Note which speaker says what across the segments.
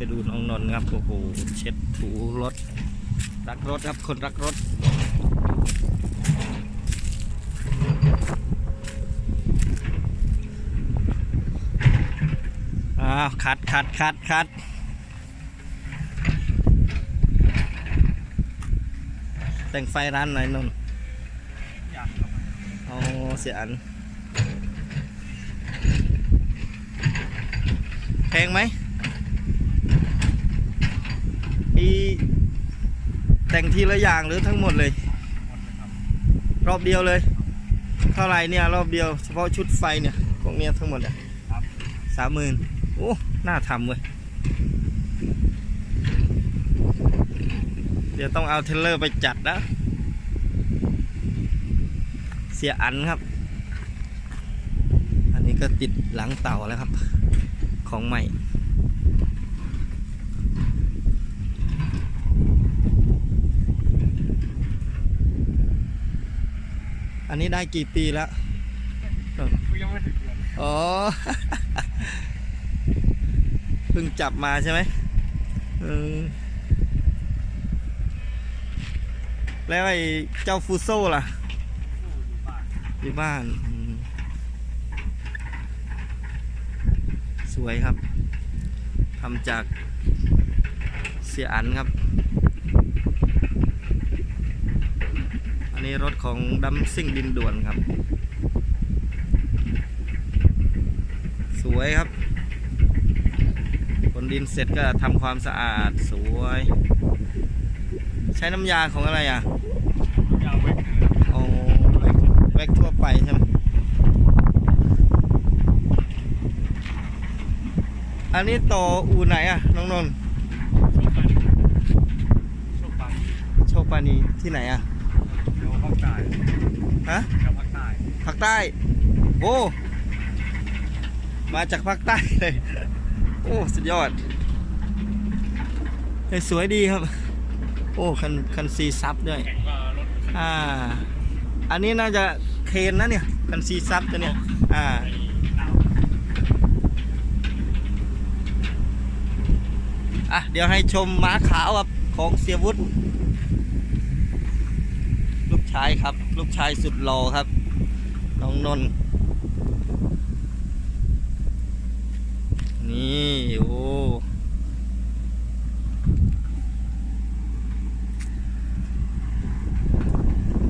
Speaker 1: ไปดูน้องนนท์ครับโอ้โหเช็ดถูรถ รักรถครับคนรักรถอ้าวคัดคัดคัดคัดแต่งไฟร้านหน่อยนนท์
Speaker 2: อยากครับ
Speaker 1: เอาเสียอันแพงไหม อีแต่งทีละอย่างหรือทั้งหมดเลย
Speaker 2: หมดเลยครับ
Speaker 1: รอบเดียวเลย เท่าไหรเนี่ยรอบเดียวเฉพาะชุดไฟเนี่ยพวกเนี้ยทั้งหมดอะ
Speaker 2: ครับ
Speaker 1: สามหมื่นโอ้น่าทำเว้ยเดี๋ยวต้องเอาเทรลเลอร์ไปจัดนะ เสียอันครับ อันนี้ก็ติดหลังเต่าแล้วครับ ของใหม่ อันนี้ได้กี่ปีแล้ว
Speaker 2: กูยังไม่ถึงเดือน
Speaker 1: อ๋อ เพิ่งจับมาใช่ไหมเออแล้วไอ้เจ้าฟูโซ่ล่ะ
Speaker 2: อยู่บ้าน
Speaker 1: อยู่บ้านอืมสวยครับทำจากเสียอันครับ นนี้รถของดัมซิ่งดินด่วนครับ สวยครับขนดินเสร็จก็ทำความสะอาดสวย ใช้น้ำยาของอะไรอะ
Speaker 2: ยาวไว้เกิน
Speaker 1: เอาแว็กแว็กทั่วไปใช่ไหมอันนี้ต่ออูไหนอะ น้องนนท์
Speaker 2: โชคปัน
Speaker 1: โชคปานีที่ไหนอะ
Speaker 2: เดี๋ยว ภาคใต้
Speaker 1: ฮะ
Speaker 2: เดี๋ยวภาคใต้
Speaker 1: ภาคใต้โอ้มาจากภาคใต้เลยโอ้สุดยอดเฮ้ยสวยดีครับ โอ้คันคันซีซับด้วย
Speaker 2: แข่งว่ารถ
Speaker 1: อ่าอันนี้น่าจะเคนนะเนี่ยคันซีซับตัวเนี่ยอ่า
Speaker 2: ไอ้ดาว
Speaker 1: อะเดี๋ยวให้ชมม้าขาวครับของเสียวุฒิลูก ชายครับ ลูกชายสุดหล่อครับ น้องนนท์นี่โอ้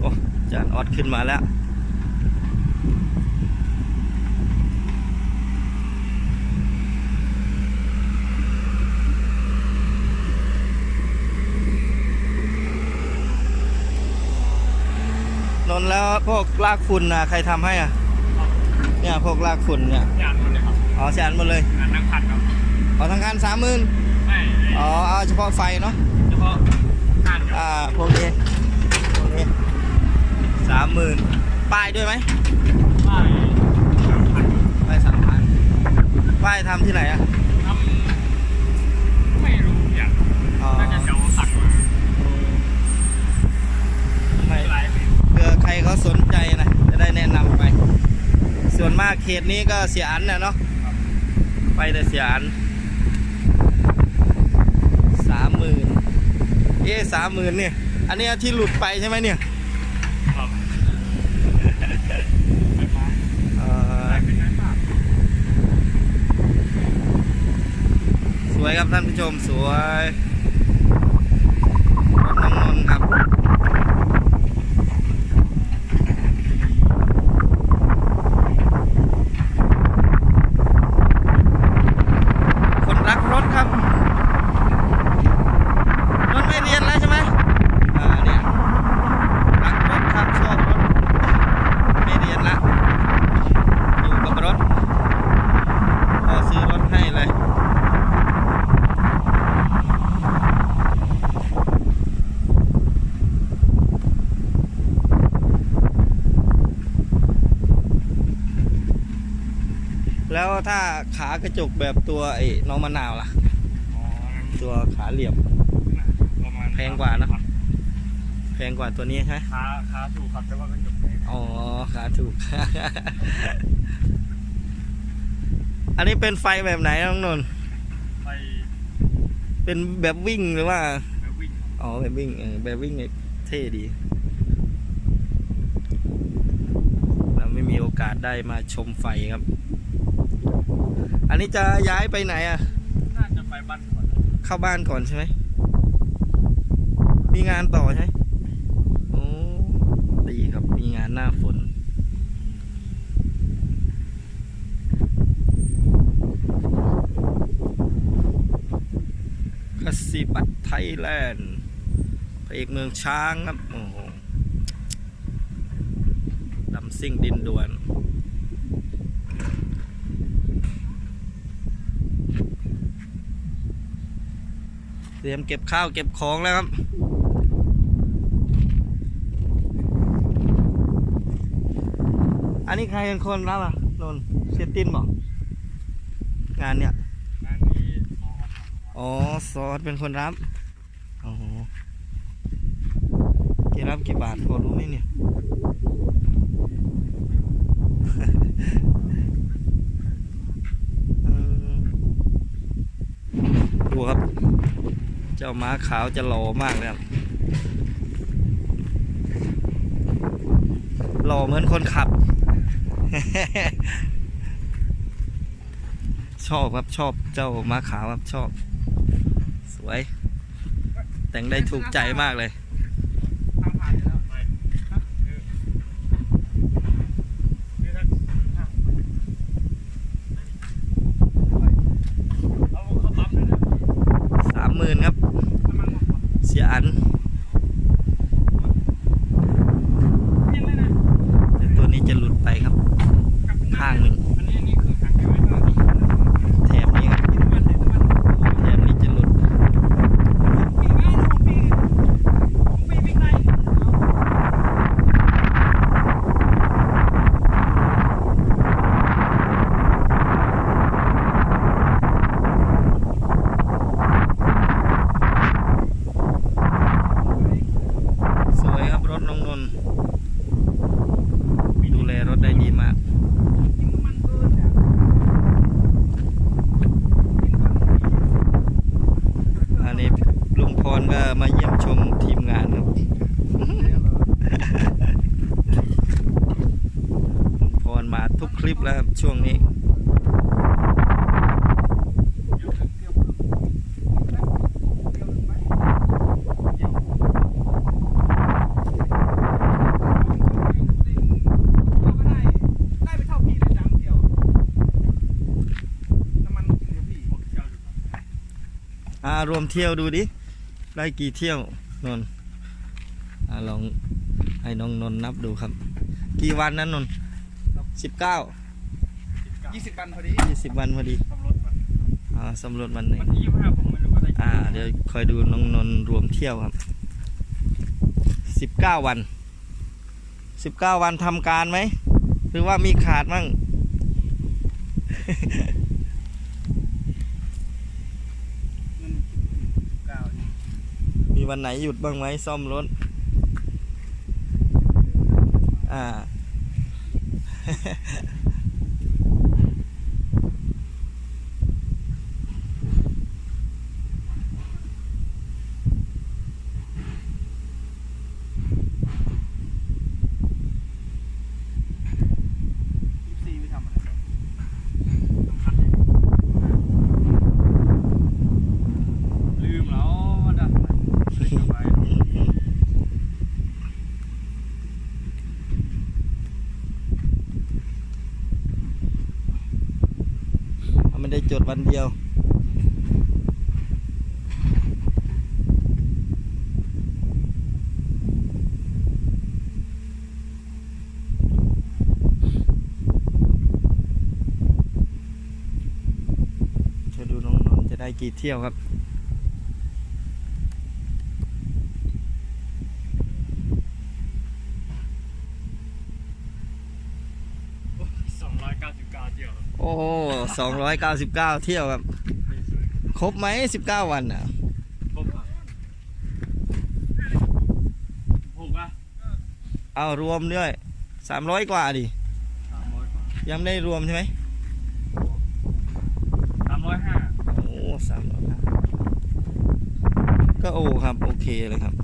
Speaker 1: โอ้จานออดขึ้นมาแล้ว นนท์แล้วพวกลากฝุ่นนะใครทำให้อะ เนี่ยพวกลากฝุ่นเนี่ย
Speaker 2: ยานหมดเลยครับ
Speaker 1: อ๋อแสนหมดเลย
Speaker 2: งานนั่งพันครับ
Speaker 1: อ๋อทางการสามหมื่น
Speaker 2: ไม่
Speaker 1: อ๋อเอาเฉพาะไฟเนาะ
Speaker 2: เฉพาะงานครับ
Speaker 1: อ่าพวกนี้พวกนี้สามหมื่นป้ายด้วยไหม
Speaker 2: ป้ายสามพัน
Speaker 1: ป้ายสามพันป้ายทำที่ไหนอะ
Speaker 2: ทำไม่รู้อย่าง
Speaker 1: อ๋อ
Speaker 2: น่าจะแถวสักมา
Speaker 1: ไม่
Speaker 2: หลายปี
Speaker 1: เผื่อใครเขาสนใจนะจะได้แนะนำไป ส่วน มากเขตนี้ก็เสียอันนะเนาะ
Speaker 2: ครับ
Speaker 1: ไปแต่เสียอันสามหมื่นเอ๊สามหมื่นเนี่ย อันเนี้ยที่หลุดไปใช่ไหมเนี่ย
Speaker 2: ครับไฟฟ้า
Speaker 1: เอ่อ
Speaker 2: ได้เป็นไงบ้าง
Speaker 1: สวยครับท่านผู้ชมสวยรถน้องนนท์ครับ คนรักรถครับนนท์ไม่เรียนแล้วใช่ไหมอ่าเนี่ยรักรถครับชอบรถ ไม่เรียนละอยู่กับรถพอซื้อรถให้เลย แล้วถ้าขากระจกแบบตัวไอ้น้องมะนาวล่ะ
Speaker 2: อ๋อ
Speaker 1: ตัวขาเหลี่ยม
Speaker 2: ประมาณ
Speaker 1: แพงกว่านะแพงกว่าตัวนี้ใช่ไหม
Speaker 2: ขาขาถูกครับแต่ว่าก็จบแพง
Speaker 1: อ๋อขาถูก อันนี้เป็นไฟแบบไหนน้องนนท์
Speaker 2: ไป
Speaker 1: เป็นแบบวิ่งหรือว่า
Speaker 2: แล้ววิ่ง
Speaker 1: อ๋อแบบวิ่งเออแบบวิ่งเนี่ยเท่ดี เราไม่มีโอกาสได้มาชมไฟครับ อันนี้จะย้ายไปไหนอะ
Speaker 2: น่าจะไปบ้านก่อน
Speaker 1: เข้าบ้านก่อนใช่ไหม มีงานต่อใช่ไหมโอ้ดีครับ มีงานหน้าฝน คาสิบัตไทยแลนด์พระเอกเมืองช้างครับ โอ้โหดำซิ่งดินดวน รียมเก็บข้าวเก็บของแล้วครับ อันนี้ใครเป็นคนรับอะนนท์เซยตินบอกงานเนี่ย
Speaker 2: งานนี้อ๋อ
Speaker 1: อ๋อซอสเป็นคนรับโอ้โหแกรับกี่บาทพอรู้ไหมเนี่ยอืมดูครับ เจ้าม้าขาวจะหล่อมากเลยครับหล่อเหมือนคนขับ ชอบครับชอบเจ้าม้าขาวครับชอบ สวย แต่งได้ถูกใจมากเลย
Speaker 2: ทางผ่านแล้วไปฮะเออนี่ถ้าห้าเอาเขาปั๊มด้วยนะ
Speaker 1: สามหมื่นครับ
Speaker 2: น้ำมันหมดก่ อน
Speaker 1: เสียอัน
Speaker 2: ยังเลยนะ
Speaker 1: แต่ตัวนี้จะหลุดไปครับ
Speaker 2: กลับ
Speaker 1: ข้างหนึ่ง
Speaker 2: อันนี้อันนี้คือหักอยู่ไว้เท่านี้
Speaker 1: แถมนี้ครับ
Speaker 2: น้ำมันเด็ดน้ำมัน
Speaker 1: แถมนี้จะหลุด
Speaker 2: ปีง่ายนะปีปีวิ่งได้
Speaker 1: สวยครับรถน้องนนท์ดูแลรถได้ดีมาก อันนี้ลุงพรก็มาเยี่ยมชมทีมงานครับ ลุงพรมาทุกคลิป แล้วครับ ช่วงนี้ อ่ารวมเที่ยวดูดิ ได้กี่เที่ยวนนอลองให้น้องนนนับดูครับ กี่วันนั้นนนสิบเก้า
Speaker 2: ยี่สิบวันพอดี
Speaker 1: ยี่สิบวันพอดี
Speaker 2: ขับรถมัน
Speaker 1: อ่าสำรวจวันหนึ่ง
Speaker 2: วันที่ยี่สิบห้าผมไม่รู้ว่าได้กี่
Speaker 1: อ่า เดี๋ยวคอยดูน้องนนท์รวมเที่ยวครับสิบเก้าวันสิบเก้าวันทำการไหม หรือว่ามีขาดมั่ง
Speaker 2: เก้า
Speaker 1: มีวันไหนหยุดบ้างไหมซ่อมรถ อ่า
Speaker 2: สี่ไปทำอะไรลืมแล้วว่าดันไม่ได้กลับไป
Speaker 1: ไม่ได้จดวันเดียว จะดูน้องนนจะได้กี่เที่ยวครับ
Speaker 2: สองร้อยเก้าสิบเก้าเที่ยว
Speaker 1: โอ้สองร้อยเก้าสิบเก้าเที่ยวครับ
Speaker 2: ไม่สวย
Speaker 1: ครบไหมสิบเก้าวันอะ
Speaker 2: ครบอะหกอะ
Speaker 1: เอารวมด้วยสามร้อยกว่าดิ
Speaker 2: สามร้อยกว่า
Speaker 1: ยังไม่ได้รวมใช่ไหม
Speaker 2: สามร้อยห้า
Speaker 1: โอ้สามร้อยก็โอครับ โอเคเลยครับ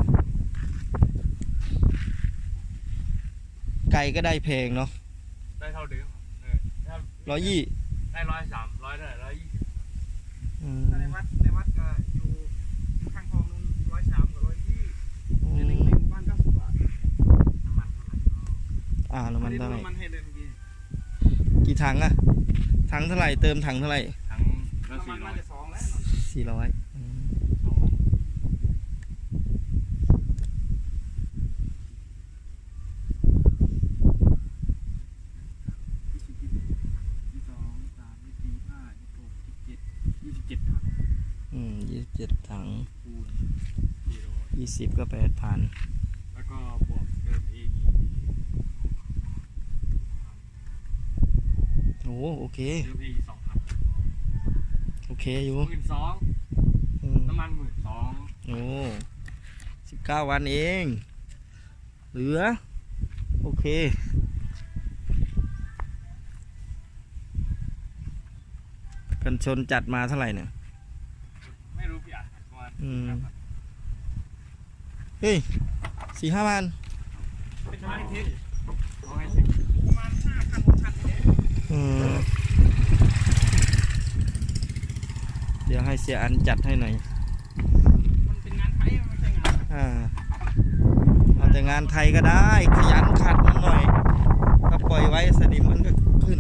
Speaker 1: ไก่ก็ได้แพงเนาะ
Speaker 2: ได้เท่าเดิมเออถ้า
Speaker 1: ร้อยยี่
Speaker 2: ได้ร้อยสามร้อยเท่าไหร่ร้อยยี่สิบ
Speaker 1: อืม
Speaker 3: ในวัดในวัดก็อยู่อยู่ข้างคลองนู้นร้อยสามกับร้อยยี่
Speaker 1: อื
Speaker 3: ใน
Speaker 1: ม
Speaker 3: ในหมู่บ้านเก้าสิบบาท
Speaker 2: น้ำมันเท่าไหร่
Speaker 1: อ่าแล้วมันเท่าไหร่
Speaker 3: น้ำมันให้เลยเมื่อกี้
Speaker 1: กี่ถังอะถังเท่าไหร่เติมถังเท่าไหร่
Speaker 2: ทั้งก็
Speaker 3: น้ำมั
Speaker 2: สี่
Speaker 3: น
Speaker 2: ร้
Speaker 3: น่า
Speaker 2: อย
Speaker 3: จะสองแล้ว
Speaker 1: สี่ร้อย
Speaker 2: สอง
Speaker 3: ยี่สิบยี่สิบสองสามยี่สิบสี่ห้ายี่สิบหกยี่สิบเจ็ดยี่สิบเจ็ดถัง
Speaker 1: อืมยี่สิบ เจ็ดถัง
Speaker 2: คูณสี่ร้อย
Speaker 1: ยี่สิบก็แปดพัน
Speaker 2: แล้วก็บวกเติมเองอีก
Speaker 1: โอ้โอเค
Speaker 2: เติมเองอีกสองพัน
Speaker 1: โอเคอยู่
Speaker 2: หมื่นสอง
Speaker 1: อืม
Speaker 2: น้ำมันหมื่นสอง
Speaker 1: โอ้สิบเก้าวันเอง เหลือ โอเค กันชนจัดมาเท่าไหร่เนี่ย
Speaker 2: ไม่รู้พี่อัดประมาณ
Speaker 1: อืมเฮ้ยสี่ห้าพัน
Speaker 3: เป็นไม้เทส
Speaker 2: เอาให้สิ
Speaker 3: ประมาณห้าพันหกพันเนี่ย
Speaker 1: อืมเดี๋ยวให้เสียอันจัดให้หน่อย
Speaker 3: มันเป็นงานไทยมันไม่ใช่งาน
Speaker 1: อ่าเอาแต่งานไทยก็ได้ ขยันขัดมันหน่อย ถ้าปล่อยไว้สนิมมันก็ขึ้น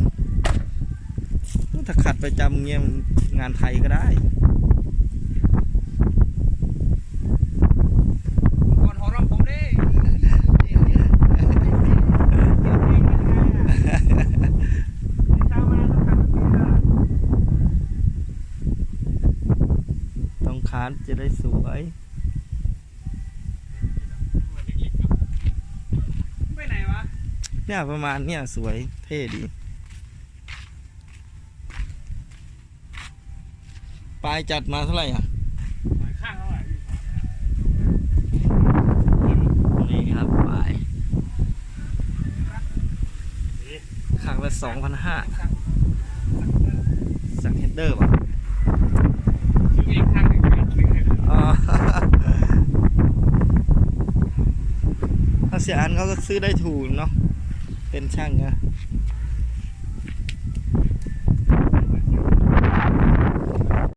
Speaker 1: ถ้าขัดประจำเงี้ยมันงานไทยก็ได้
Speaker 3: ก่อนหอรำผมเด้เดี๋ยวเดี๋ยวเดี๋ยวเดี๋ยวเดี๋ยวเองยังไงอะเช้ามาต้องทำแบบนี้นะ
Speaker 1: ต้องคัดจะได้สวย
Speaker 2: เหมือนเล็กๆครับ
Speaker 3: ไปไหนวะ
Speaker 1: เนี่ยประมาณเนี่ยสวยเท่ดี ปลายจัดมาเท่าไหร่อะ
Speaker 2: หลายข้างเท่าไหร่พี่
Speaker 1: นี่ครับปลายข้างละสองพันห้าสักเฮดเดอร์ป่ะ
Speaker 2: ซื้อเองข้างหนึ่งไม่ซื้อให้เลย
Speaker 1: อ๋อ ถ้า เสียอันเขาก็ซื้อได้ถูกเนาะเป็นช่างนะ